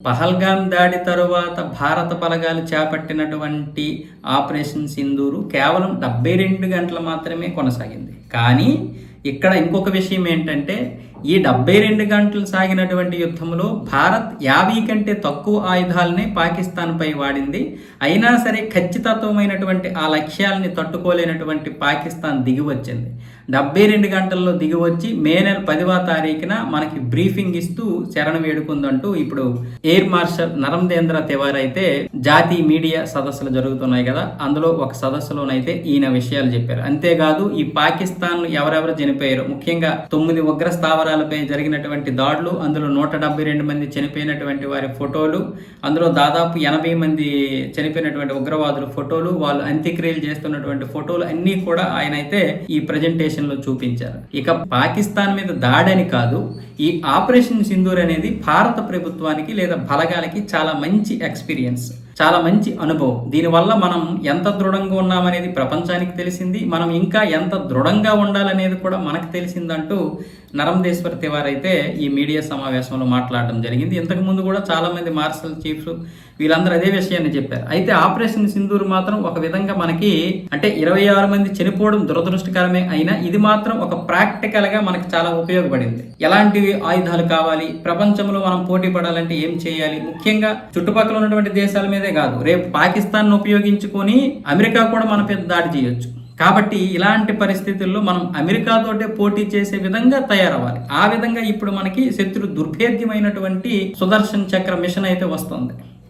పహల్గాం దాడి తరువాత భారత బలగాలు చేపట్టినటువంటి ఆపరేషన్ సింధూరు కేవలం డెబ్బై రెండు గంటలు మాత్రమే కొనసాగింది. కానీ ఇక్కడ ఇంకొక విషయం ఏంటంటే ఈ డెబ్బై రెండు గంటలు సాగినటువంటి యుద్ధంలో భారత్ యాభై కంటే తక్కువ ఆయుధాలనే పాకిస్తాన్పై వాడింది. అయినా సరే ఖచ్చితత్వమైనటువంటి ఆ లక్ష్యాలని తట్టుకోలేనటువంటి పాకిస్తాన్ దిగి వచ్చింది డెబ్బై రెండు గంటల్లో దిగివచ్చి మే నెల పదివ తారీఖున మనకి బ్రీఫింగ్ ఇస్తూ శరణ వేడుకుందంటూ ఇప్పుడు ఎయిర్ మార్షల్ నరందేంద్ర తివారీ అయితే జాతీయ మీడియా సదస్సులు జరుగుతున్నాయి కదా అందులో ఒక సదస్సులోనైతే ఈయన విషయాలు చెప్పారు. అంతేకాదు ఈ పాకిస్తాన్ ఎవరెవరు చనిపోయారు? ముఖ్యంగా తొమ్మిది ఉగ్ర స్థావరాలపై జరిగినటువంటి దాడులు అందులో నూట డెబ్బై రెండు మంది చనిపోయినటువంటి వారి ఫోటోలు అందులో దాదాపు ఎనభై మంది చనిపోయినటువంటి ఉగ్రవాదుల ఫోటోలు వాళ్ళు అంత్యక్రియలు చేస్తున్నటువంటి ఫోటోలు అన్నీ కూడా ఆయన అయితే ఈ ప్రజెంటేషన్లో చూపించారు. ఇక పాకిస్తాన్ మీద దాడని కాదు ఈ ఆపరేషన్ సింధూర్ అనేది భారత ప్రభుత్వానికి లేదా బలగాలకి చాలా మంచి ఎక్స్పీరియన్స్. చాలా మంచి అనుభవం. దీనివల్ల మనం ఎంత దృఢంగా ఉన్నామనేది ప్రపంచానికి తెలిసింది. మనం ఇంకా ఎంత దృఢంగా ఉండాలనేది కూడా మనకు తెలిసిందంటూ నరందేశ్వర్ తివార్ అయితే ఈ మీడియా సమావేశంలో మాట్లాడడం జరిగింది. ఇంతకు ముందు కూడా చాలా మంది మార్షల్ చీఫ్స్ వీళ్ళందరూ అదే విషయాన్ని చెప్పారు. అయితే ఆపరేషన్ సింధూర్ మాత్రం ఒక విధంగా మనకి అంటే ఇరవై ఆరు మంది చనిపోవడం దురదృష్టకరమే అయినా ఇది మాత్రం ఒక ప్రాక్టికల్గా మనకు మనకి చాలా ఉపయోగపడింది. ఎలాంటివి ఆయుధాలు కావాలి? ప్రపంచంలో మనం పోటీ పడాలంటే ఏం చేయాలి? ముఖ్యంగా చుట్టుపక్కల ఉన్నటువంటి దేశాల మీద కాదు. రేపు పాకిస్తాన్ ఉపయోగించుకొని అమెరికా కూడా మన మీద దాడి చేయొచ్చు. కాబట్టి ఇలాంటి పరిస్థితుల్లో మనం అమెరికాతోటే పోటీ చేసే విధంగా తయారవ్వాలి. ఆ విధంగా ఇప్పుడు మనకి శత్రు దుర్భేద్యమైనటువంటి సుదర్శన్ చక్ర మిషన్ అయితే వస్తుంది.